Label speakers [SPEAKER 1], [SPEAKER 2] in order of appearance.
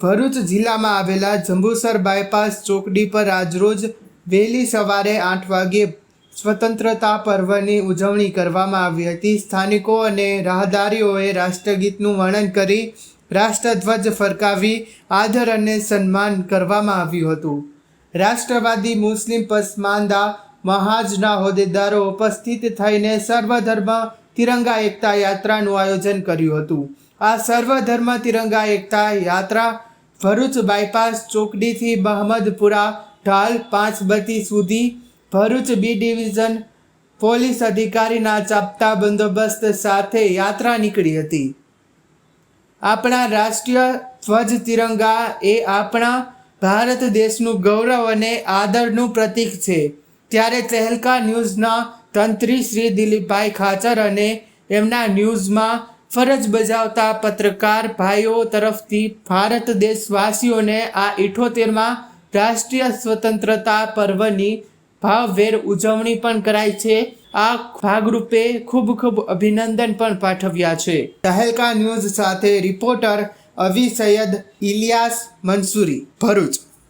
[SPEAKER 1] ભરૂચ જિલ્લામાં આવેલા જંબુસર બાયપાસ ચોકડી પર આજરોજ વહેલી સવારે આઠ વાગ્યે સ્વતંત્રતા પર્વની ઉજવણી કરવામાં આવી હતી. સ્થાનિકો અને રાહદારીઓએ રાષ્ટ્રગીતનું વર્ણન કરી રાષ્ટ્રધ્વજ ફરકાવી આદર અને સન્માન કરવામાં આવ્યું હતું. રાષ્ટ્રવાદી મુસ્લિમ પસમાંદા મહાજના હોદ્દેદારો ઉપસ્થિત થઈને સર્વધર્મ તિરંગા એકતા યાત્રાનું આયોજન કર્યું હતું. આ સર્વધર્મ તિરંગા એકતા યાત્રા ભરૂચ બાયપાસ ચોકડીથી મહમદપુરા ઢાલ પાંચબતી સુધી ભરૂચ બી ડિવિઝન પોલીસ અધિકારીના ચાપતા બંદોબસ્ત સાથે યાત્રા નીકળી હતી. આપણા રાષ્ટ્રીય ધ્વજ તિરંગા એ આપણા ભારત દેશનું ગૌરવ અને આદરનું પ્રતીક છે. ત્યારે તહેલકા ન્યૂઝના તંત્રી શ્રી દિલીપભાઈ ખાચર અને એમના ન્યૂઝમાં ફરજ બજાવતા પત્રકાર ભાઈઓ તરફથી ભારત દેશવાસીઓને આ ઇઠોતેરમાં રાષ્ટ્રીય સ્વતંત્રતા પર્વની ભાવભેર ઉજવણી પણ કરાઈ છે. આ ભાગરૂપે ખૂબ ખૂબ અભિનંદન પણ પાઠવ્યા છે. તહેલકા ન્યૂઝ સાથે રિપોર્ટર અવી સૈયદ ઇલિયાસ મંસૂરી, ભરૂચ.